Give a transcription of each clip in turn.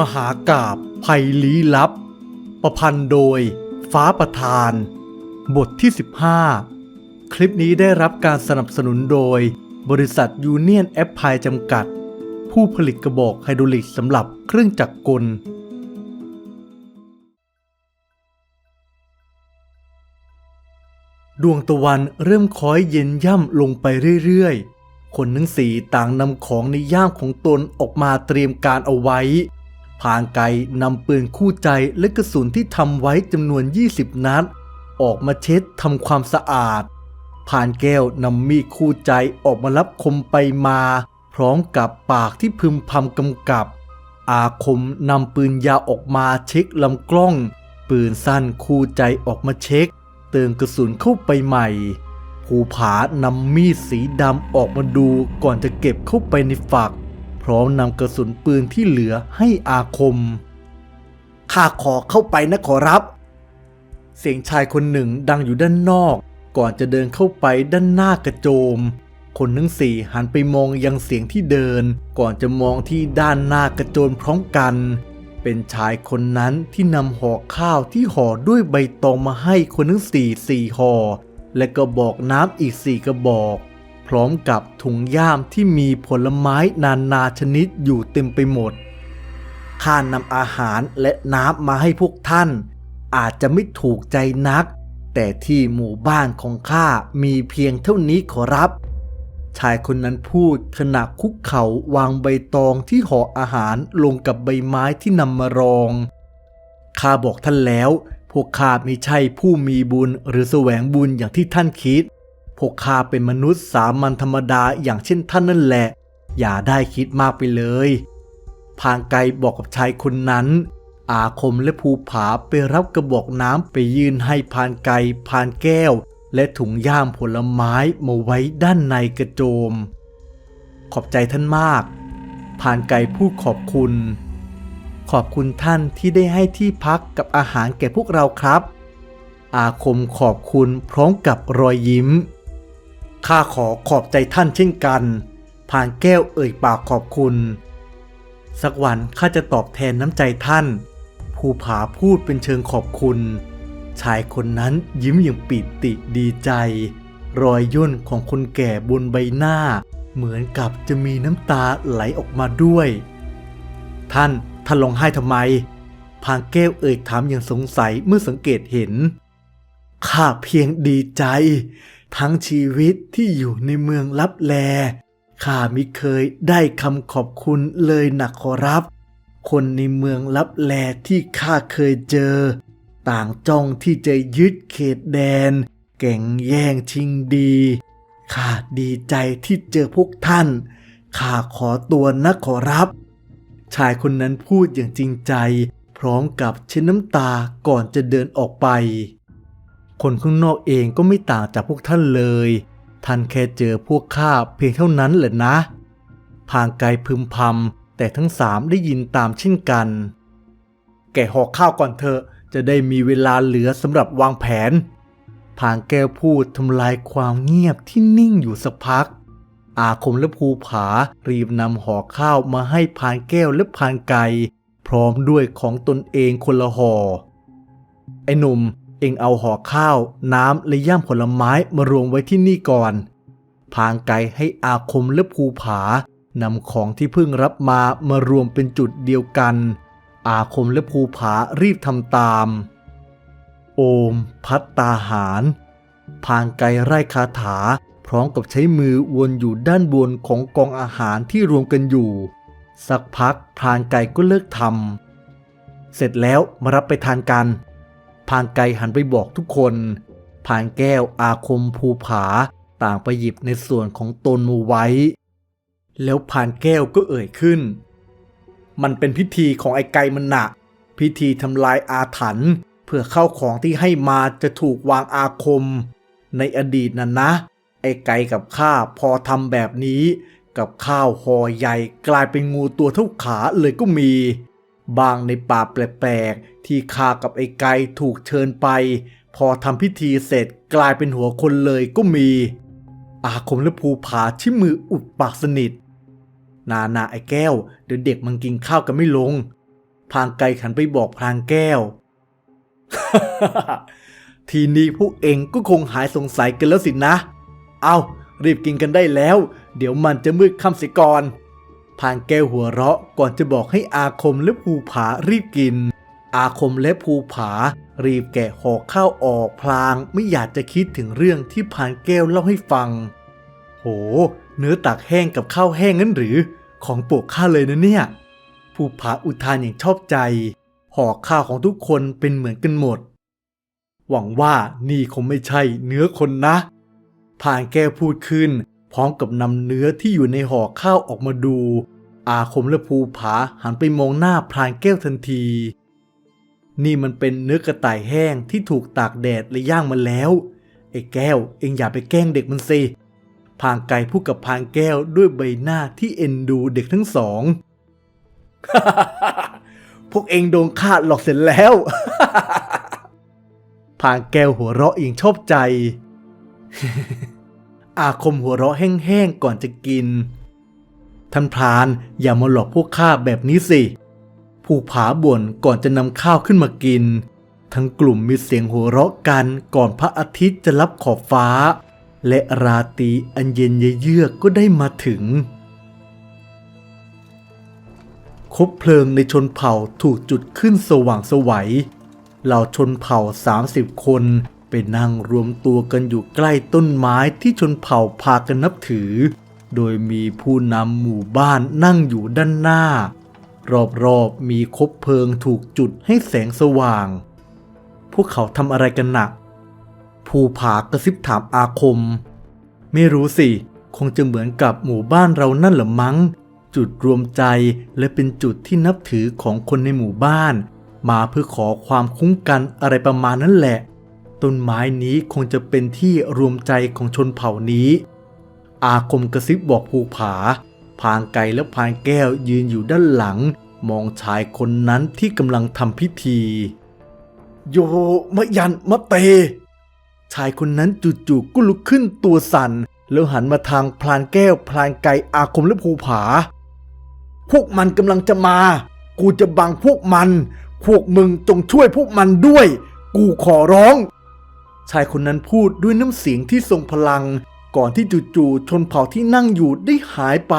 มหากาบภัยลี้ลับ ประพันธ์โดย ฟ้าประธาน บทที่ 15 คลิปนี้ได้รับการสนับสนุนโดย บริษัทยูเนียนแอปพายจำกัด ผู้ผลิตกระบอกไฮดรอลิกสำหรับเครื่องจักรกล ดวงตะวันเริ่มคล้อยเย็นย่ำลงไปเรื่อยๆ คนทั้งสี่ต่างนำของในย่ามของตนออกมาเตรียมการเอาไว้ พางไกนำปืนคู่ใจและกระสุนที่ทำไว้จำนวน 20 นัด ออกมาเช็ดทำความสะอาดผ่านแก้วนำมีดคู่ใจออกมารับคมไปมา พร้อมกับปากที่พึมพำกำกับ อาคมนำปืนยาวออกมาเช็คลำกล้อง ปืนสั้นคู่ใจออกมาเช็ค เติมกระสุนเข้าไปใหม่ภูผานำมีดสีดำออกมาดูก่อนจะเก็บเข้าไปในฝัก พร้อมนำกระสุนปืนที่เหลือให้อาคม ข้าขอเข้าไปนะขอรับ เสียงชายคนหนึ่งดังอยู่ด้านนอก ก่อนจะเดินเข้าไปด้านหน้ากระโจม คนทั้งสี่หันไปมองยังเสียงที่เดิน ก่อนจะมองที่ด้านหน้ากระโจนพร้อมกัน เป็นชายคนนั้นที่นำห่อข้าวที่ห่อด้วยใบตองมาให้คนทั้งสี่สี่ห่อและกระบอกน้ำอีกสี่กระบอก ร้อมกับถุงย่ามที่มีผลไม้นานาชนิดอยู่เต็มไปหมดข้านำอาหารและน้ำมาให้พวกท่าน อาจจะไม่ถูกใจนัก แต่ที่หมู่บ้านของข้ามีเพียงเท่านี้ขอรับ ชายคนนั้นพูดขณะคุกเข่าวางใบตองที่ห่ออาหารลงกับใบไม้ที่นำมารองข้าบอกท่านแล้ว พวกข้าไม่ใช่ผู้มีบุญหรือแสวงบุญอย่างที่ท่านคิด พวกข้าเป็นมนุษย์สามัญธรรมดาอย่างเช่นท่านนั่นแหละ อย่าได้คิดมากไปเลยพางไกบอกกับชายคนนั้น อาคมและภูผาไปรับกระบอกน้ำไปยื่นให้พานไกพานแก้ว และถุงย่ามผลไม้มาไว้ด้านในกระโจม ขอบใจท่านมากพานไกพูดขอบคุณ ขอบคุณท่านที่ได้ให้ที่พักกับอาหารแก่พวกเราครับ อาคมขอบคุณพร้อมกับรอยยิ้ม ข้าขอขอบใจท่านเช่นกันพานแก้วเอ่ยปากขอบคุณ สักวันข้าจะตอบแทนน้ำใจท่าน ภูผาพูดเป็นเชิงขอบคุณ ชายคนนั้นยิ้มอย่างปิติดีใจ รอยย่นของคนแก่บนใบหน้า เหมือนกับจะมีน้ำตาไหลออกมาด้วย ท่านท่านร้องไห้ทำไมพางแก้วเอ่ยถามอย่างสงสัยเมื่อสังเกตเห็น ข้าเพียงดีใจ ทั้งชีวิตที่อยู่ในเมืองลับแล ข้าม่เคยได้คำขอบคุณเลยหนะขอรับ คนในเมืองลับแลที่ข้าเคยเจอ ต่างจ้องที่จะยึดเขตแดน แก่งแย่งชิงดี ข้าดีใจที่เจอพวกท่าน ข้าขอตัวนะขอรับ ชายคนนั้นพูดอย่างจริงใจ พร้อมกับเช็ดน้ำตาก่อนจะเดินออกไป คนข้างนอกเองก็ไม่ต่างจากพวกท่านเลย ท่านแค่เจอพวกข้าเพียงเท่านั้นแหละนะ พางไกลพึมพำแต่ทั้งสามได้ยินตามเช่นกัน แกห่อข้าวก่อนเถอะจะได้มีเวลาเหลือสำหรับวางแผน พางแก้วพูดทำลายความเงียบที่นิ่งอยู่สักพัก อาคมและภูผารีบนำห่อข้าวมาให้พานแก้วและพานไก่พร้อมด้วยของตนเองคนละห่อไอ้หนุ่ม เองเอาห่อข้าว น้ำและย่ามผลไม้มารวมไว้ที่นี่ก่อน พางไกให้อาคมและภูผานำของที่เพิ่งรับมามารวมเป็นจุดเดียวกัน อาคมและภูผารีบทำตาม โอม พัตตาหาร พางไกไร่คาถา พร้อมกับใช้มือวนอยู่ด้านบนของกองอาหารที่รวมกันอยู่ สักพักพรานไก่ก็เลิกทำเสร็จแล้วมารับไปทานกัน พานไก่หันไปบอกทุกคนพานแก้วอาคมภูผาต่างไปหยิบในส่วนของตนมาไว้ แล้วพานแก้วก็เอ่ยขึ้น มันเป็นพิธีของไอ้ไก่มันหนะพิธีทำลายอาถรรพ์เพื่อเข้าของที่ให้มาจะถูกวางอาคม ในอดีตนั่นนะ ไอ้ไก่กับข้าพอทำแบบนี้ กับข้าวห่อใหญ่กลายเป็นงูตัวเท่าขาเลยก็มี บางในป่าแปลกๆ ที่ข้ากับไอ้ไก่ถูกเชิญไป พอทำพิธีเสร็จกลายเป็นหัวคนเลยก็มี อาคมและภูผาที่มืออุดปากสนิท นานาไอ้แก้ว เดี๋ยวเด็กมันกินข้าวกันไม่ลง พางไกลหันไปบอกพรางแก้ว ทีนี้พวกเองก็คงหายสงสัยกันแล้วสินะ เอารีบกินกันได้แล้ว เดี๋ยวมันจะมืดค่ำเสียก่อน พางแก้วหัวเราะก่อนจะบอกให้อาคมและภูผารีบกิน อาคมและภูผารีบแกะห่อข้าวออกพลางไม่อยากจะคิดถึงเรื่องที่พานแก้วเล่าให้ฟัง โห เนื้อตักแห้งกับข้าวแห้งนั้นหรือ ของโปรดข้าเลยนะเนี่ย ภูผาอุทานอย่างชอบใจ ห่อข้าวของทุกคนเป็นเหมือนกันหมด หวังว่านี่คงไม่ใช่เนื้อคนนะพานแก้วพูดขึ้น พร้อมกับนำเนื้อที่อยู่ในห่อข้าวออกมาดู อาคมและภูผาหันไปมองหน้าพรานแก้วทันที นี่มันเป็นเนื้อกระต่ายแห้งที่ถูกตากแดดและย่างมาแล้วไอ้แก้วเอ็งอย่าไปแกล้งเด็กมันสิพางไก่พูดกับพางแก้วด้วยใบหน้าที่เอ็นดูเด็กทั้งสองพวกเอ็งโดนข้าหลอกเสร็จแล้ว พางแก้วหัวเราะอย่างชอบใจ อาคมหัวเราะแห้งๆก่อนจะกิน ท่านพรานอย่ามาหลอกพวกข้าแบบนี้สิ ผู้ผาบ่นก่อนจะนำข้าวขึ้นมากิน ทั้งกลุ่มมีเสียงหัวเราะกันก่อนพระอาทิตย์จะลับขอบฟ้า และราตรีอันเย็นเยือกก็ได้มาถึงคบเพลิงในชนเผ่าถูกจุดขึ้นสว่างสวัยเหล่าชนเผ่า 30 คน ไปนั่งรวมตัวกันอยู่ใกล้ต้นไม้ที่ชนเผ่าพากันนับถือ โดยมีผู้นำหมู่บ้านนั่งอยู่ด้านหน้า รอบๆมีคบเพลิงถูกจุดให้แสงสว่าง พวกเขาทำอะไรกันหนัก ภูผากระซิบถามอาคม ไม่รู้สิ คงจะเหมือนกับหมู่บ้านเรานั่นหรือมั้ง จุดรวมใจและเป็นจุดที่นับถือของคนในหมู่บ้าน มาเพื่อขอความคุ้มกันอะไรประมาณนั้นแหละ ต้นไม้นี้คงจะเป็นที่รวมใจของชนเผ่านี้ อาคมกระซิบบอกภูผา พางไก่และพานแก้วยืนอยู่ด้านหลัง มองชายคนนั้นที่กำลังทำพิธี โยมะยันมะเต ชายคนนั้นจู่ๆก็ลุกขึ้นตัวสั่น แล้วหันมาทางพลานแก้วพลานไก่อาคมและภูผา พวกมันกำลังจะมา กูจะบังพวกมัน พวกมึงจงช่วยพวกมันด้วย กูขอร้อง ชายคนนั้นพูดด้วยน้ำเสียงที่ทรงพลัง ก่อนที่จู่ๆชนเผ่าที่นั่งอยู่ได้หายไป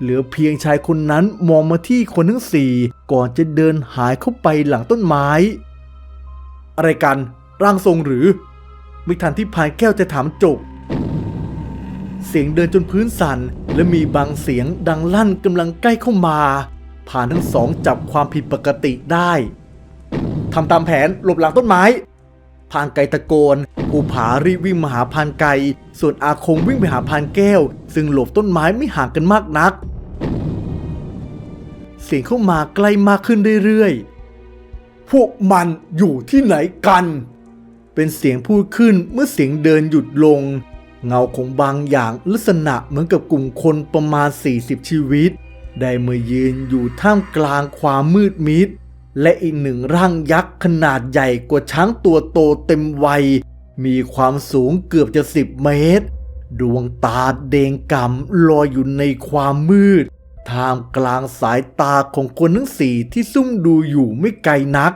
เหลือเพียงชายคนนั้นมองมาที่คนทั้งสี่ก่อนจะเดินหายเข้าไปหลังต้นไม้ อะไรกัน ร่างทรงหรือ ไม่ทันที่พายแก้วจะถามจบ เสียงเดินจนพื้นสั่น และมีบางเสียงดังลั่นกำลังใกล้เข้ามา ผ่านทั้งสองจับความผิดปกติได้ทำตามแผนหลบหลังต้นไม้ พานไก่ตะโกนภูผารีบวิ่งมาหาพานไก่ส่วนอาคมวิ่งไปหาพานแก้ว ซึ่งหลบต้นไม้ไม่ห่างกันมากนัก เสียงเข้ามาใกล้มากขึ้นเรื่อยๆ พวกมันอยู่ที่ไหนกัน เป็นเสียงพูดขึ้นเมื่อเสียงเดินหยุดลง เงาของบางอย่างลักษณะเหมือนกับกลุ่มคนประมาณ 40 ชีวิต ได้มายืนอยู่ท่ามกลางความมืดมิด และอีกหนึ่งร่างยักษ์ขนาดใหญ่กว่าช้างตัวโตเต็มวัย มีความสูงเกือบจะสิบเมตร ดวงตาแดงกำลอยอยู่ในความมืด ท่ามกลางสายตาของคนทั้งสี่ที่ซุ่มดูอยู่ไม่ไกลนัก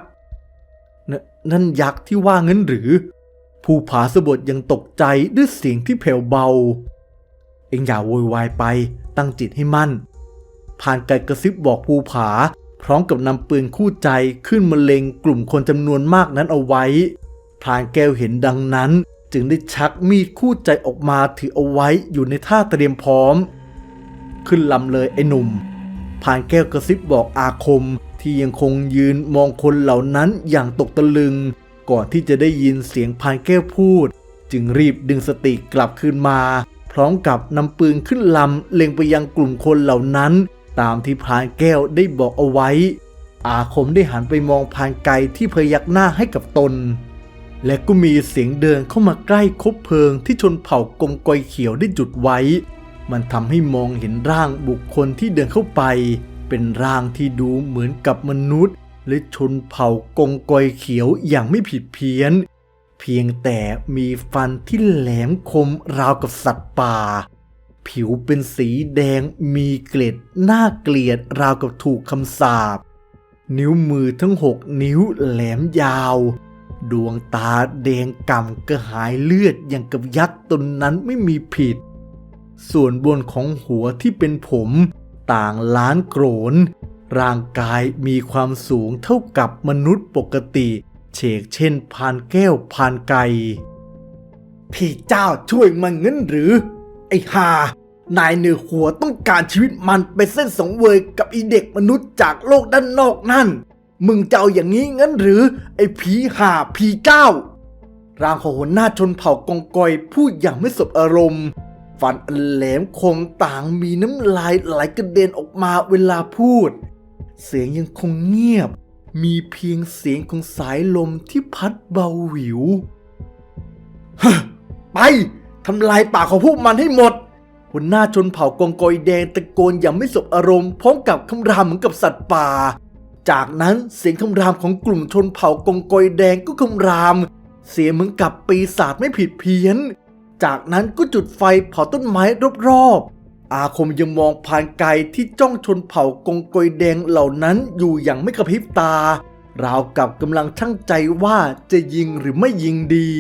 นนั่นยักษ์ที่ว่างั้นหรือ ผู้ผาสะบดยังตกใจด้วยเสียงที่แผ่วเบา เอ็งอย่าโวยวายไปตั้งจิตให้มั่น ผ่านไกลกระซิบบอกภูผา พร้อมกับนำปืนคู่ใจขึ้นมาเล็งกลุ่มคนจำนวนมากนั้นเอาไว้ พรานแก้วเห็นดังนั้น จึงได้ชักมีดคู่ใจออกมาถือเอาไว้อยู่ในท่าเตรียมพร้อม ขึ้นลำเลยไอ้หนุ่มพรานแก้วกระซิบบอกอาคมที่ยังคงยืนมองคนเหล่านั้นอย่างตกตะลึง ก่อนที่จะได้ยินเสียงพรานแก้วพูด จึงรีบดึงสติกลับคืนมา พร้อมกับนำปืนขึ้นลำเล็งไปยังกลุ่มคนเหล่านั้น ตามที่พรานแก้วได้บอกเอาไว้ อาคมได้หันไปมองพรานไกลที่พยักหน้าให้กับตน และก็มีเสียงเดินเข้ามาใกล้คบเพลิงที่ชนเผ่ากงกอยเขียวได้จุดไว้ มันทำให้มองเห็นร่างบุคคลที่เดินเข้าไป เป็นร่างที่ดูเหมือนกับมนุษย์ และชนเผ่ากงกอยเขียวอย่างไม่ผิดเพี้ยน เพียงแต่มีฟันที่แหลมคมราวกับสัตว์ป่า ผิวเป็นสีแดงมีเกล็ดน่าเกลียดราวกับถูกคำสาป นิ้วมือทั้งหกนิ้วแหลมยาว ดวงตาแดงก่ำกระหายเลือดอย่างกับยักษ์ตนนั้นไม่มีผิด ส่วนบนของหัวที่เป็นผมต่างล้านโกรน ร่างกายมีความสูงเท่ากับมนุษย์ปกติ เฉกเช่นพานแก้วพานไก่พี่เจ้าช่วยมันงั้นหรือ อ้ห่านายเหนือหัวต้องการชีวิตมันไปเส้นสองเวยกับอีเด็กมนุษย์จากโลกด้านนอกนั่น มึงจะเอาอย่างนี้งั้นหรือ ไอ้ผีห่าผีเจ้า ร่างของหัวหน้าชนเผ่ากองกอยพูดอย่างไม่สบอารมณ์ฟันอันแหลมคมต่างมีน้ำลายไหลกระเด็นออกมาเวลาพูด เสียงยังคงเงียบ มีเพียงเสียงของสายลมที่พัดเบาหวิว ไป ทำลายปากของพวกมันให้หมดหัวหน้าชนเผ่ากองกอยแดงตะโกนอย่างไม่สบอารมณ์พร้อมกับคำรามเหมือนกับสัตว์ป่า จากนั้นเสียงคำรามของกลุ่มชนเผ่ากองกอยแดงก็คำราม เสียงเหมือนกับปีศาจไม่ผิดเพี้ยน จากนั้นก็จุดไฟเผาต้นไม้รอบๆอาคมยังมองผ่านไกลที่จ้องชนเผ่ากองกอยแดงเหล่านั้นอยู่อย่างไม่กระพริบตาราวกับกำลังชั่งใจว่าจะยิงหรือไม่ยิงดี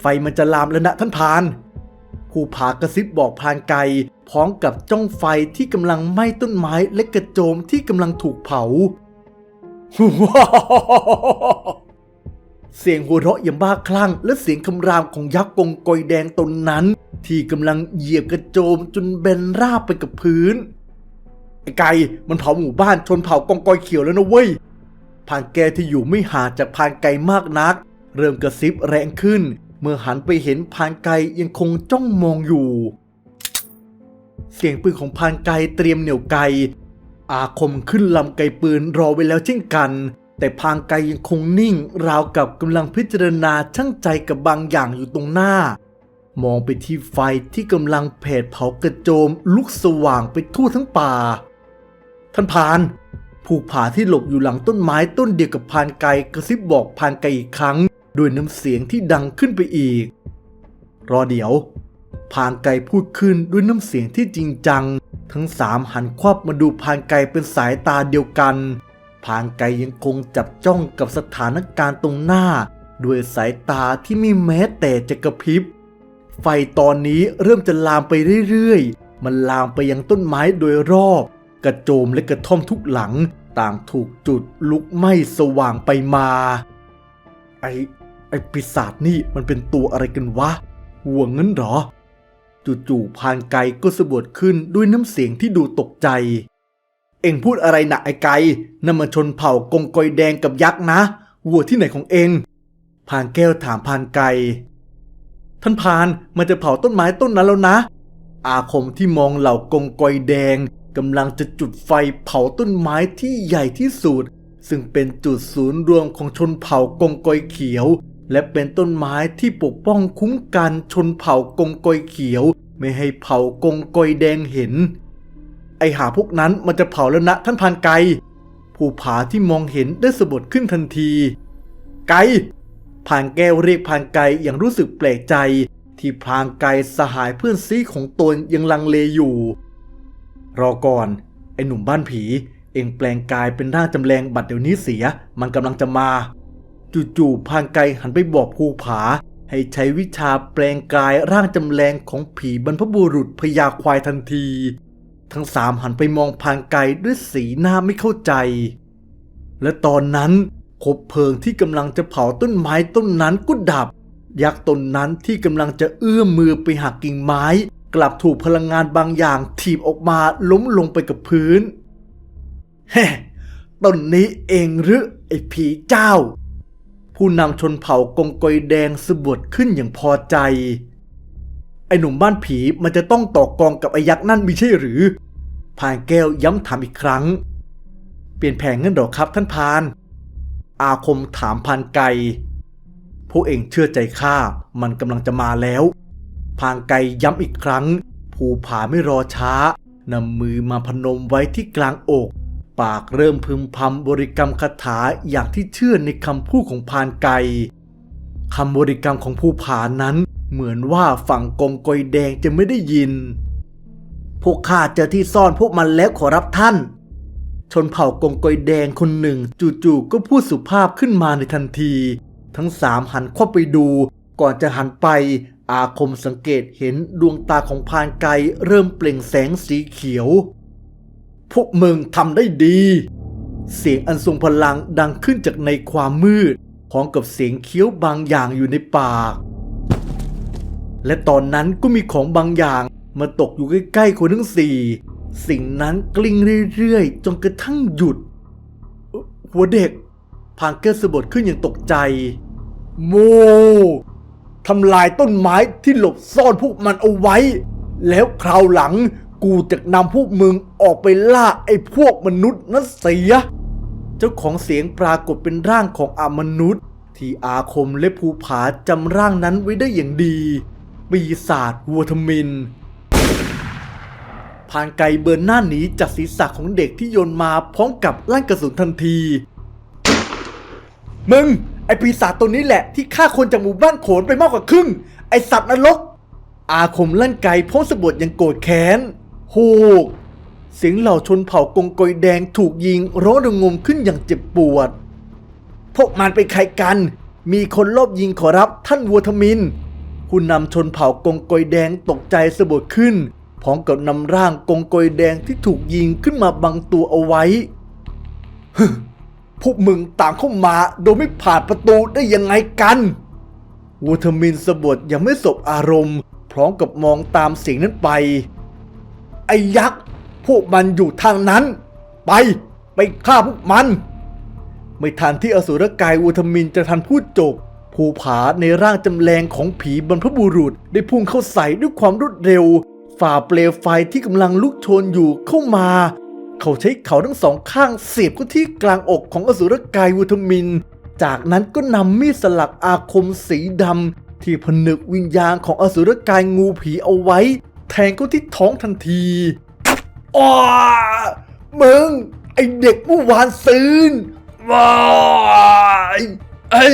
ไฟมันจะลามแล้วนะท่านพานผู้ผากระซิบบอกพานไกพร้อมกับจ้องไฟที่กำลังไหม้ต้นไม้และกระโจมที่กำลังถูกเผา เสียงหัวเราะอย่างบ้าคลั่ง และเสียงคำรามของยักษ์กงกอยแดงตนนั้น ที่กำลังเหยียบกระโจมจนเบนราบไปกับพื้นไอ้ไก่มันเผาหมู่บ้านชนเผากองกอยเขียวแล้วนะเว้ยพานแกที่อยู่ไม่ห่างจากพานไก่มากนัก เริ่มกระซิบแรงขึ้น เมื่อหันไปเห็นพานไกยังคงจ้องมองอยู่ เสียงปืนของพานไกเตรียมเหนี่ยวไก อาคมขึ้นลำไกปืนรอไว้แล้วเช่นกัน แต่พางไกยังคงนิ่ง ราวกับกำลังพิจารณาช่างใจกับบางอย่างอยู่ตรงหน้า มองไปที่ไฟที่กำลังแผดเผากระโจมลุกสว่างไปทั่วทั้งป่า ท่านพานผูกผาที่หลบอยู่หลังต้นไม้ต้นเดียวกับพานไกกระซิบบอกพานไกอีกครั้ง ด้วยน้ำเสียงที่ดังขึ้นไปอีก รอเดี๋ยว พานไกพูดขึ้นด้วยน้ำเสียงที่จริงจัง ทั้งสามหันควับมาดูพานไกเป็นสายตาเดียวกันพานไกยังคงจับจ้องกับสถานการณ์ตรงหน้า ด้วยสายตาที่ไม่แม้แต่จะกระพริบ ไฟตอนนี้เริ่มจะลามไปเรื่อยๆ มันลามไปยังต้นไม้โดยรอบ กระโจมและกระท่อมทุกหลังต่างถูกจุดลุกไหม้สว่างไปมา ไอ ไอ้ปีศาจนี่มันเป็นตัวอะไรกันวะห่วงงั้นเหรอ จู่ๆพานไกก็สะบดขึ้นด้วยน้ำเสียงที่ดูตกใจ เอ็งพูดอะไรหนะไอ้ไก่นั่นมันชนเผ่ากงกอยแดงกับยักษ์นะวัวที่ไหนของเอ็งพานแก้วถามพานไกท่านพานมันจะเผาต้นไม้ต้นนั้นแล้วนะ อาคมที่มองเหล่ากงกอยแดงกำลังจะจุดไฟเผาต้นไม้ที่ใหญ่ที่สุด ซึ่งเป็นจุดศูนย์รวมของชนเผ่ากงกอยเขียว และเป็นต้นไม้ที่ปกป้องคุ้มกันชนเผ่ากงกอยเขียว ไม่ให้เผ่ากงกอยแดงเห็น ไอหาพวกนั้นมันจะเผาแล้วนะท่านพานไกผู้ผาที่มองเห็นได้สะบดขึ้นทันที ไกพานแก้วเรียกพานไกอย่างรู้สึกแปลกใจ ที่พรางไกสหายเพื่อนซีของตนยังลังเลอยู่ รอก่อน ไอหนุ่มบ้านผี เองแปลงกายเป็นร่างจำแรงบัดเดี๋ยวนี้เสีย มันกำลังจะมา จู่ๆพานไกหันไปบอกภูผา ให้ใช้วิชาแปลงกายร่างจำแรงของผีบรรพบุรุษพญาควายทันที ทั้งสามหันไปมองพานไกด้วยสีหน้าไม่เข้าใจ และตอนนั้นคบเพลิงที่กำลังจะเผาต้นไม้ต้นนั้นก็ดับ ยักษ์ตนนั้นที่กำลังจะเอื้อมมือไปหักกิ่งไม้ กลับถูกพลังงานบางอย่างถีบออกมาล้มลงไปกับพื้น เฮ้ต้นนี้เองหรือไอ้ผีเจ้า ผู้นำชนเผ่ากงกอยแดงสะบดขึ้นอย่างพอใจ ไอ้หนุ่มบ้านผีมันจะต้องต่อกองกับไอ้ยักษ์นั่นมิใช่หรือ พานแก้วย้ำถามอีกครั้ง เปลี่ยนแผนเงินหรอครับท่านพาน อาคมถามพานไกพวกเองเชื่อใจข้ามันกำลังจะมาแล้ว พานไกย้ำอีกครั้ง ภูผาไม่รอช้านำมือมาพนมไว้ที่กลางอก ปากเริ่มพึมพำบริกรรมคาถาอย่างที่เชื่อในคำพูดของพานไก่คำบริกรรมของภูผานั้น เหมือนว่าฝั่งกงกอยแดงจะไม่ได้ยิน พวกข้าเจอที่ซ่อนพวกมันแล้วขอรับท่าน ชนเผ่ากงกอยแดงคนหนึ่งจู่ๆก็พูดสุภาพขึ้นมาในทันที ทั้งสามหันเข้าไปดู ก่อนจะหันไป อาคมสังเกตเห็นดวงตาของพานไกเริ่มเปล่งแสงสีเขียว พวกมึงทำได้ดี เสียงอันทรงพลังดังขึ้นจากในความมืดพร้อมกับเสียงเคี้ยวบางอย่างอยู่ในปาก และตอนนั้นก็มีของบางอย่างมาตกอยู่ใกล้ๆคนทั้งสี่ สิ่งนั้นกลิ้งเรื่อยๆ จนกระทั่งหยุด หัวเด็กพางเกอร์สะบดขึ้นอย่างตกใจ โมทำลายต้นไม้ที่หลบซ่อนพวกมันเอาไว้ แล้วคราวหลัง กูจะนำพวกมึงออกไปล่าไอ้พวกมนุษย์นั้นเสีย เจ้าของเสียงปรากฏเป็นร่างของอมนุษย์ ที่อาคมและภูผาจำร่างนั้นไว้ได้อย่างดี ปีศาจวัวทมินพรานไกเบิร์นหน้าหนีจากศีรษะของเด็กที่โยนมาพร้อมกับลั่นกระสุนทันที มึง ไอปีศาจตัวนี้แหละที่ฆ่าคนจากหมู่บ้านโขนไปมากกว่าครึ่ง ไอสัตว์นรก อาคมลั่นไกพร้อมสะบดอย่างโกรธแค้น ฮกเสียงเหล่าชนเผ่ากงกอยแดงถูกยิงร้องระงมขึ้นอย่างเจ็บปวด พวกมันเป็นใครกัน มีคนลอบยิงขอรับท่านวัวทมิน ผู้นำชนเผ่ากงกอยแดงตกใจสะบดขึ้น พร้อมกับนำร่างกงกอยแดงที่ถูกยิงขึ้นมาบังตัวเอาไว้ฮึพวกมึงตามเข้ามาโดยไม่ผ่านประตูได้ยังไงกันวัวทมินสะบดยังไม่สบอารมณ์ พร้อมกับมองตามเสียงนั้นไป ไอ้ยักษ์พวกมันอยู่ทางนั้น ไป ไปฆ่าพวกมัน ไม่ทันที่อสุรกายวูทมินจะทันพูดจบภูผาในร่างจำแรงของผีบรรพบุรุษ ได้พุ่งเข้าใส่ด้วยความรวดเร็ว ฝ่าเปลวไฟที่กำลังลุกโชนอยู่เข้ามา เขาใช้เขาทั้งสองข้างเสียบเข้าที่กลางอกของอสุรกายวูทมิน จากนั้นก็นำมีดสลักอาคมสีดำที่ผนึกวิญญาณของอสุรกายงูผีเอาไว้ แทงเข้าที่ท้องทันทีอ้ามึง ไอเด็กเมื่อวานซืนว้ายไอ้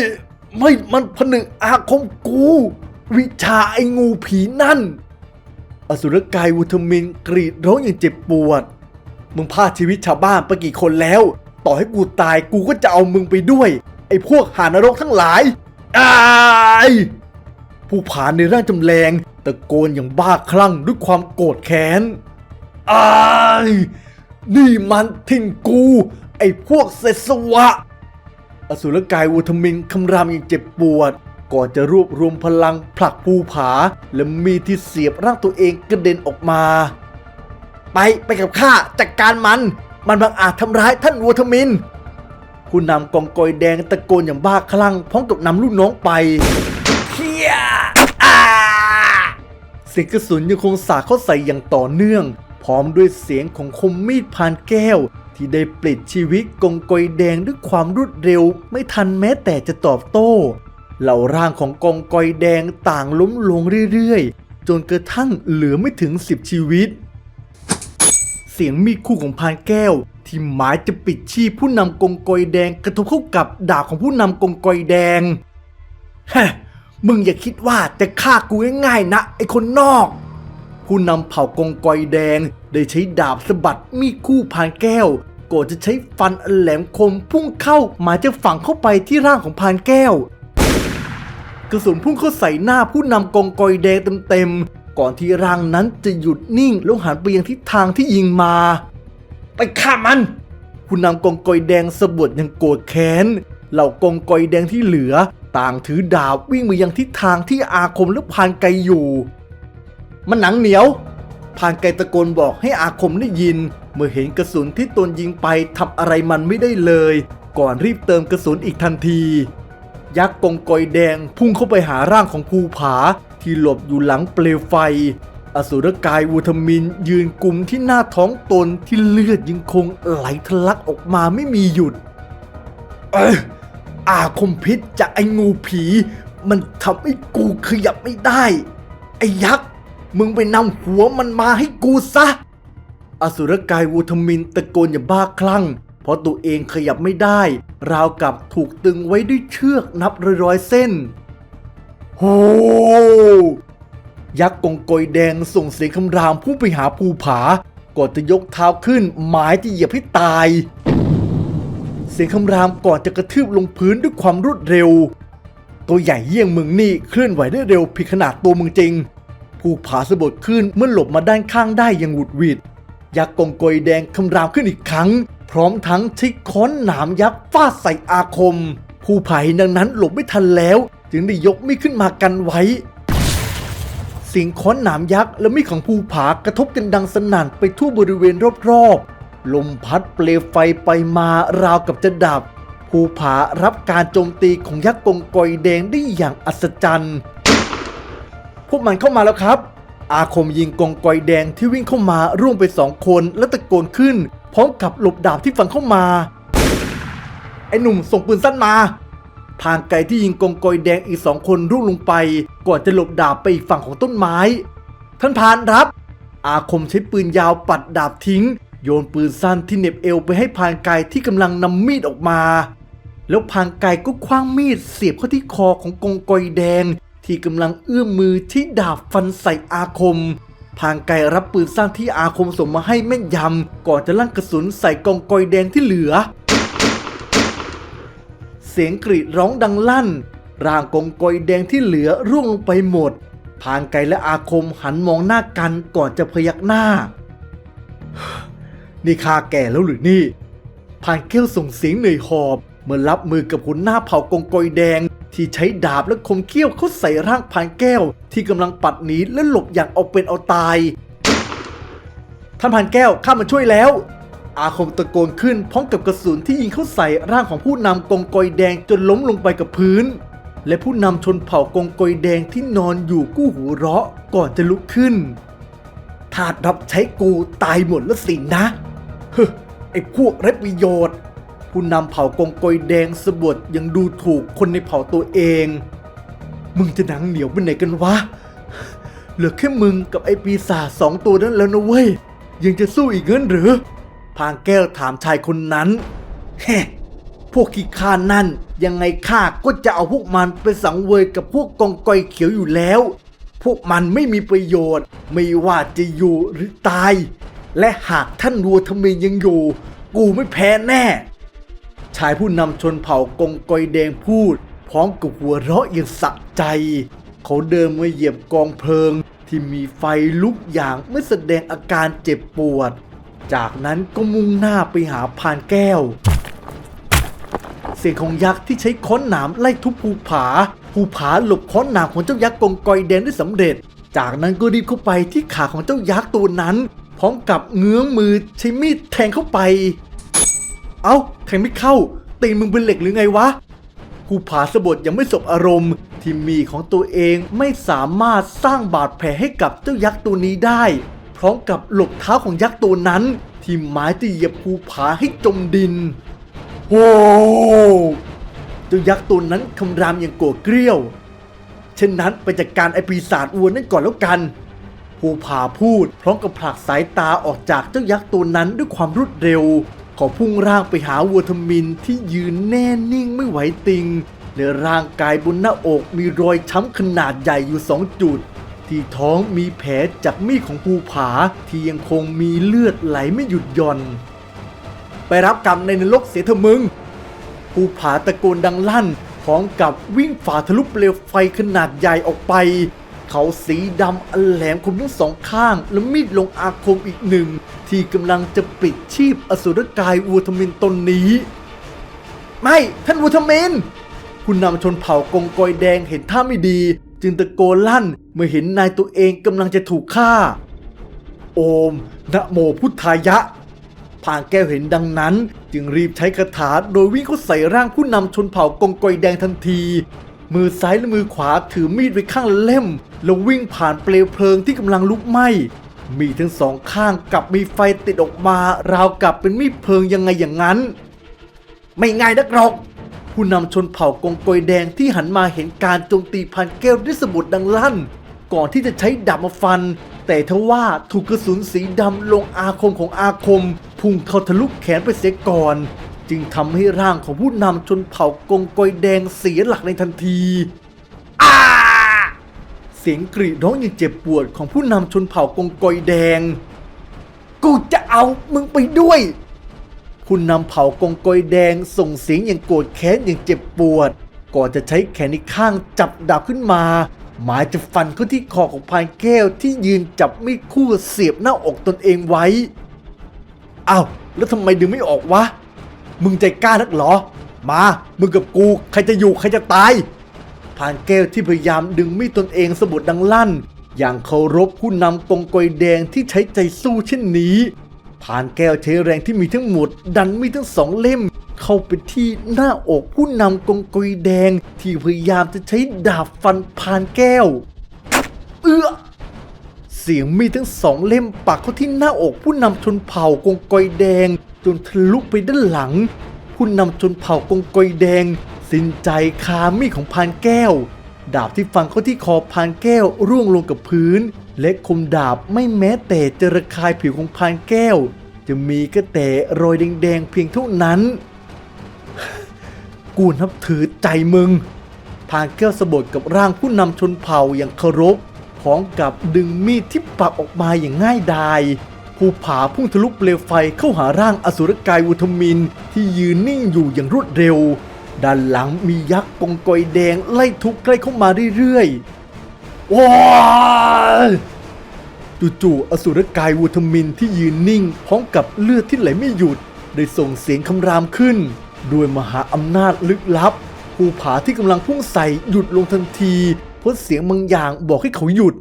ไม่มันผนึกอาคมกู วิชาไองูผีนั่น อสุรกายวุฒมินกรีดร้องอย่างเจ็บปวด มึงพาชีวิตชาวบ้านไปกี่คนแล้ว ต่อให้กูตายกูก็จะเอามึงไปด้วย ไอพวกหานรกทั้งหลายอายผู้ผานในร่างจำแรง ตะโกนอย่างบ้าคลั่งด้วยความโกรธแค้นอายนี่มันทิ้งกู ไอ้พวกเศษสวะ อสุรกายวูทมินคำรามอย่างเจ็บปวด ก่อนจะรวบรวมพลังผลักภูผา และมีดที่เสียบร่างตัวเองกระเด็นออกมา ไปไปกับข้าจัดการมัน มันบังอาจทำร้ายท่านวูทมินผู้นำกองกอยแดงตะโกนอย่างบ้าคลั่งพร้อมกับนำลูกน้องไปเฮีย สียงกระสุนยังคงสาดเข้าใส่อย่างต่อเนื่อง พร้อมด้วยเสียงของคมมีดพานแก้ว ที่ได้ปลิดชีวิตกงกอยแดงด้วยความรวดเร็ว ไม่ทันแม้แต่จะตอบโต้ เหล่าร่างของกองกอยแดงต่างล้มลงเรื่อยๆ จนกระทั่งเหลือไม่ถึงสิบชีวิต เสียงมีดคู่ของพานแก้ว ที่หมายจะปิดชีพผู้นำกองกอยแดงกระทบเข้ากับดาบของผู้นำกองกอยแดงฮะ มึงอย่าคิดว่าจะฆ่ากูง่ายๆนะ ไอ้คนนอก ผู้นำเผ่ากงกอยแดง ได้ใช้ดาบสะบัดมีดคู่พานแก้วก่อนจะใช้ฟันอันแหลมคมพุ่งเข้าหมายจะฝังเข้าไปที่ร่างของพานแก้ว กระสุนพุ่งเข้าใส่หน้าผู้นำกองกอยแดงเต็มๆก่อนที่ร่างนั้นจะหยุดนิ่งแล้วหันไปยังทิศทางที่ยิงมา ไปฆ่ามัน ผู้นำกองกอยแดงสะบัดอย่างโกรธแค้นเหล่ากองกอยแดงที่เหลือ ต่างถือดาบวิ่งมายังทิศทางที่อาคมและพานไกอยู่ มันหนังเหนียวพานไกตะโกนบอกให้อาคมได้ยิน เมื่อเห็นกระสุนที่ตนยิงไปทำอะไรมันไม่ได้เลย ก่อนรีบเติมกระสุนอีกทันที ยักษ์กงกอยแดงพุ่งเข้าไปหาร่างของภูผาที่หลบอยู่หลังเปลวไฟ อสุรกายวูทมินยืนกลุ่มที่หน้าท้องตนที่เลือดยังคงไหลทะลักออกมาไม่มีหยุด เอ้ย อาคมพิษจากไอ้งูผี มันทำให้กูขยับไม่ได้ ไอ้ยักษ์มึงไปนำหัวมันมาให้กูซะ อสุรกายวูทมินตะโกนอย่างบ้าคลั่ง เพราะตัวเองขยับไม่ได้ ราวกับถูกตึงไว้ด้วยเชือกนับร้อยๆเส้นโฮยักษ์กงกอยแดงส่งเสียงคำรามพุ่งไปหาภูผาก่อนจะยกเท้าขึ้นหมายจะเหยียบให้ตาย เสียงคำรามก่อนจะกระทืบลงพื้นด้วยความรวดเร็ว ตัวใหญ่เยี่ยงมึงนี่เคลื่อนไหวได้เร็วผิดขนาดตัวมึงจริง ผู้ผาสะบดขึ้นเมื่อหลบมาด้านข้างได้อย่างหวุดหวิดยักษ์กงกอยแดงคำรามขึ้นอีกครั้ง พร้อมทั้งชิกค้อนหนามยักษ์ฟาดใส่อาคม ผู้ผาเห็นดังนั้นหลบไม่ทันแล้ว จึงได้ยกมีดขึ้นมากันไว้เสียงค้อนหนามยักษ์และมีดของภูผากระทบกันดังสนั่นไปทั่วบริเวณรอบๆ ลมพัดเปลวไฟไปมาราวกับจะดับ ภูผารับการโจมตีของยักษ์กงกอยแดงได้อย่างอัศจรรย์ พวกมันเข้ามาแล้วครับ อาคมยิงกองกอยแดงที่วิ่งเข้ามาร่วมไปสองคนและตะโกนขึ้น พร้อมกับหลบดาบที่ฟันเข้ามา ไอ้หนุ่มส่งปืนสั้นมาทางไกลที่ยิงกองกอยแดงอีกสองคนร่วงลงไป ก่อนจะหลบดาบไปอีกฝั่งของต้นไม้ ท่านพานรับ อาคมใช้ปืนยาวปัดดาบทิ้ง โยนปืนสั้นที่เน็บเอวไปให้พานไกที่กำลังนำมีดออกมา แล้วพานไกก็คว้างมีดเสียบเข้าที่คอของกองกอยแดง ที่กำลังเอื้อมมือที่ดาบฟันใส่อาคมพานไกรับปืนสั้นที่อาคมส่งมาให้แม่นยำก่อนจะลั่นกระสุนใส่กองกอยแดงที่เหลือ เสียงกรีดร้องดังลั่น ร่างกองกอยแดงที่เหลือร่วงลงไปหมดพานไกและอาคมหันมองหน้ากันก่อนจะพยักหน้า นี่ข้าแก่แล้วหรือนี่พานเกี้ยวส่งเสียงเหนื่อยหอบเมื่อรับมือกับหัวหน้าเผากองกอยแดง ที่ใช้ดาบและคมเขี้ยวเขาใส่ร่างพานแก้ว ที่กำลังปัดหนีและหลบอย่างเอาเป็นเอาตาย ท่านพานแก้วข้ามาช่วยแล้ว อาคมตะโกนขึ้นพร้อมกับกระสุนที่ยิงเข้าใส่ร่างของผู้นำกองกอยแดงจนล้มลงไปกับพื้น และผู้นำชนเผ่ากองกอยแดงที่นอนอยู่กู้หูเราะก่อนจะลุกขึ้นทาสรับใช้กูตายหมดแล้วสินะ ฮ้ไอ้พวกไร้ประโยชน์ ผู้นำเผ่ากงกอยแดงสะบดยังดูถูกคนในเผ่าตัวเอง มึงจะหนังเหนียวไปไหนกันวะ เหลือแค่มึงกับไอ้ปีศาจสองตัวนั้นแล้วนะเว้ย ยังจะสู้อีกเงินหรือ พางแก้วถามชายคนนั้นแฮพวกขี้ข้านนั่นยังไงข้าก็จะเอาพวกมันไปสังเวยกับพวกกองกอยเขียวอยู่แล้ว พวกมันไม่มีประโยชน์ ไม่ว่าจะอยู่หรือตาย และหากท่านวัวทมินยังอยู่ กูไม่แพ้แน่ ชายผู้นำชนเผ่ากงกอยแดงพูด พร้อมกับหัวเราะอย่างสะใจ เขาเดินมาเหยียบกองเพลิง ที่มีไฟลุกอย่างไม่แสดงอาการเจ็บปวด จากนั้นก็มุ่งหน้าไปหาพานแก้ว เสียงของยักษ์ที่ใช้ค้อนหนามไล่ทุบภูผา ภูผาหลบค้อนหนามของเจ้ายักษ์กงกอยแดงได้สำเร็จ จากนั้นก็รีบเข้าไปที่ขาของเจ้ายักษ์ตัวนั้น พร้อมกับเงื้อมือใช้มีดแทงเข้าไป เอ้าแทงไม่เข้าตีนมึงเป็นเหล็กหรือไงวะภูผาสะบดยังไม่สบอารมณ์ ที่มีของตัวเองไม่สามารถสร้างบาดแผลให้กับเจ้ายักษ์ตัวนี้ได้ พร้อมกับหลบเท้าของยักษ์ตัวนั้น ที่หมายจะเหยียบภูผาให้จมดินโอ้เจ้ายักษ์ตัวนั้นคำรามอย่างโกรธเกรี้ยว เช่นนั้นไปจัดการไอปีศาจวัวนั่นก่อนแล้วกัน ภูผาพูด พร้อมกับผลักสายตาออกจากเจ้ายักษ์ตัวนั้นด้วยความรวดเร็ว ขอพุ่งร่างไปหาวัวทมินที่ยืนแน่นิ่งไม่ไหวติงในร่างกายบนหน้าอกมีรอยช้ำขนาดใหญ่อยู่สองจุด ที่ท้องมีแผลจากมีดของภูผาที่ยังคงมีเลือดไหลไม่หยุดย่อน ไปรับกรรมในนรกเสียเถอะมึงภูผาตะโกนดังลั่นพร้อมกับวิ่งฝ่าทะลุเปลวไฟขนาดใหญ่ออกไป เขาสีดำอันแหลมคมทั้งสองข้าง และมีดลงอาคมอีกหนึ่ง ที่กำลังจะปิดชีพอสุรกายวัวทมินตนนี้ ไม่ท่านวัวทมินผู้นำชนเผ่ากงกอยแดงเห็นท่าไม่ดี จึงตะโกนลั่นเมื่อเห็นนายตัวเองกำลังจะถูกฆ่า โอมนะโมพุทธายะพางแก้วเห็นดังนั้น จึงรีบใช้คาถาโดยวิ่งเข้าใส่ร่างผู้นำชนเผ่ากงกอยแดงทันที มือซ้ายและมือขวาถือมีดไว้ข้างละเล่ม แล้ววิ่งผ่านเปลวเพลิงที่กำลังลุกไหม้ มีทั้งสองข้างกลับมีไฟติดออกมาราวกับเป็นมีดเพลิงยังไงอย่างนั้น ไม่ง่ายนักหรอก ผู้นำชนเผ่ากงกอยแดงที่หันมาเห็นการโจมตีพันแก้วด้วยสมุดดังลั่น ก่อนที่จะใช้ดาบมาฟัน แต่ทว่าถูกกระสุนสีดำลงอาคมของอาคม พุ่งเข้าทะลุแขนไปเสียก่อน จึงทำให้ร่างของผู้นำชนเผ่ากงกอยแดงเสียหลักในทันทีอาเสียงกรีดร้องอย่างเจ็บปวดของผู้นำชนเผ่ากงกอยแดง กูจะเอามึงไปด้วยคุณนำเผ่ากงกอยแดงส่งเสียงอย่างโกรธแค้นอย่างเจ็บปวด ก่อนจะใช้แขนอีกข้างจับดาบขึ้นมา หมายจะฟันเข้าที่คอของพานแก้วที่ยืนจับมีดคู่เสียบหน้าอกตนเองไว้ อ้าวแล้วทำไมดึงไม่ออกวะ มึงใจกล้านักเหรอ มา มึงกับกู ใครจะอยู่ใครจะตายพานแก้วที่พยายามดึงมีดตนเองสะบัดดังลั่น อย่างเคารพผู้นำกองกอยแดงที่ใช้ใจสู้เช่นนี้พานแก้วใช้แรงที่มีทั้งหมด ดันมีดทั้งสองเล่ม เข้าไปที่หน้าอกผู้นำกองกอยแดง ที่พยายามจะใช้ดาบฟันพานแก้ว เอื้อเสียงมีดทั้งสองเล่มปักเข้าที่หน้าอกผู้นำชนเผ่ากองกอยแดง จนทะลุไปด้านหลัง ผู้นำชนเผ่ากงกอยแดง สิ้นใจคามีดของพานแก้ว ดาบที่ฟันเข้าที่คอพานแก้วร่วงลงกับพื้น และคมดาบไม่แม้แต่จะระคายผิวของพานแก้ว จะมีก็แต่รอยแดงๆเพียงเท่านั้น กูนับถือใจมึงพานแก้วสะบดกับร่างผู้นำชนเผ่าอย่างเคารพพร้อมกับดึงมีดที่ปักออกมาอย่างง่ายดาย ภูผาพุ่งทะลุเปลวไฟเข้าหาร่างอสุรกายวุฒมิน ที่ยืนนิ่งอยู่อย่างรวดเร็ว ด้านหลังมียักษ์กงกอยแดงไล่ทุบใกล้เข้ามาเรื่อยๆว้าจู่ๆอสุรกายวูทมินที่ยืนนิ่ง พร้อมกับเลือดที่ไหลไม่หยุด ได้ส่งเสียงคำรามขึ้น ด้วยมหาอำนาจลึกลับภูผาที่กำลังพุ่งใส่หยุดลงทันทีเพราะเสียงบางอย่างบอกให้เขาหยุด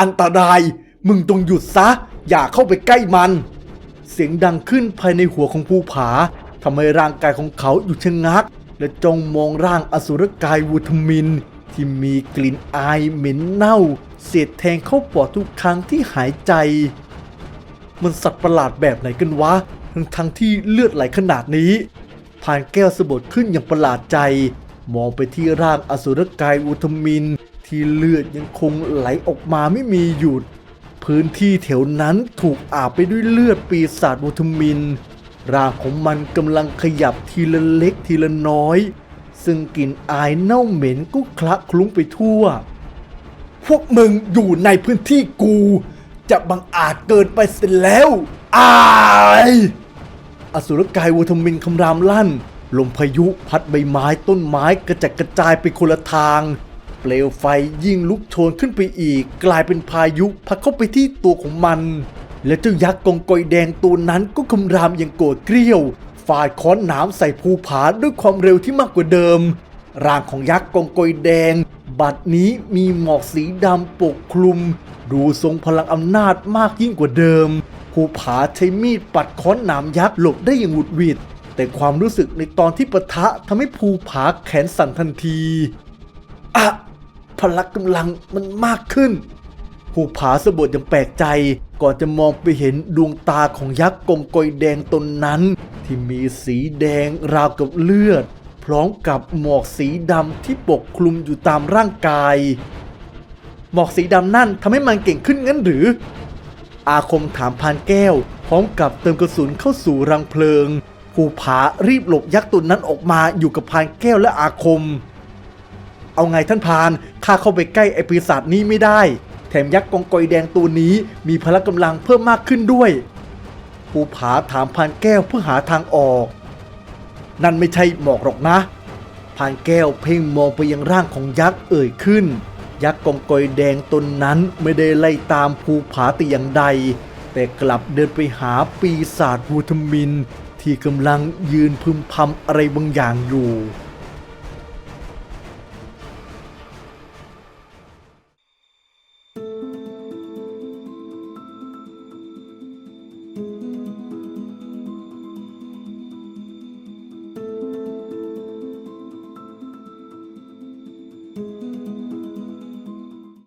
อันตรายมึงต้องหยุดซะ อย่าเข้าไปใกล้มัน เสียงดังขึ้นภายในหัวของภูผาทำให้ร่างกายของเขาหยุดชะงัก และจ้องมองร่างอสุรกายวูทมิน ที่มีกลิ่นอายเหม็นเน่า เสียดแทงเข้าปอดทุกครั้งที่หายใจ มันสัตว์ประหลาดแบบไหนกันวะ ทั้งทั้งที่เลือดไหลขนาดนี้ผ่านแก้วสะบดขึ้นอย่างประหลาดใจ มองไปที่ร่างอสุรกายอุทมิน ที่เลือดยังคงไหลออกมาไม่มีหยุด พื้นที่แถวนั้นถูกอาบไปด้วยเลือดปีศาจอุทมิน ร่างของมันกำลังขยับทีละเล็กทีละน้อย ซึ่งกลิ่นอายเน่าเหม็นก็คละคลุ้งไปทั่ว พวกมึงอยู่ในพื้นที่กู จะบังอาจเกินไปเสียแล้วอายอสุรกายวูทมินคำรามลั่น ลมพายุพัดใบไม้ต้นไม้กระจัดกระจายไปคนละทาง เปลวไฟยิ่งลุกโชนขึ้นไปอีก กลายเป็นพายุพัดเข้าไปที่ตัวของมัน และเจ้ายักษ์กองกอยแดงตัวนั้นก็คำรามอย่างโกรธเกรี้ยวฟาดค้อนหนามใส่ภูผาด้วยความเร็วที่มากกว่าเดิม ร่างของยักษ์กองกอยแดง บัดนี้มีหมอกสีดำปกคลุม ดูทรงพลังอำนาจมากยิ่งกว่าเดิม ภูผาใช้มีดปัดค้อนหนามยักษ์หลบได้อย่างหวุดหวิดแต่ความรู้สึกในตอนที่ปะทะทำให้ภูผาแขนสั่นทันที อะ ลังกำลังมันมากขึ้นภูผาสะบดอย่างแปลกใจก่อนจะมองไปเห็นดวงตาของยักษ์กงกอยแดงตนนั้น ที่มีสีแดงราวกับเลือด พร้อมกับหมอกสีดำที่ปกคลุมอยู่ตามร่างกาย หมอกสีดำนั่นทำให้มันเก่งขึ้นงั้นหรือ อาคมถามพานแก้ว พร้อมกับเติมกระสุนเข้าสู่รังเพลิงภูผารีบหลบยักษ์ตัวนั้นออกมาอยู่กับพานแก้วและอาคม เอาไงท่านพานข้าเข้าไปใกล้ไอปีศาจนี้ไม่ได้ แถมยักษ์กองกอยแดงตัวนี้มีพละกำลังเพิ่มมากขึ้นด้วย ภูผาถามพานแก้วเพื่อหาทางออก นั่นไม่ใช่หมอกหรอกนะพานแก้วเพ่งมองไปยังร่างของยักษ์เอ่ยขึ้น ยักษ์กองกอยแดงตนนั้นไม่ได้ไล่ตามภูผาแต่อย่างใด แต่กลับเดินไปหาปีศาจวูทมิน ที่กำลังยืนพึมพำอะไรบางอย่างอยู่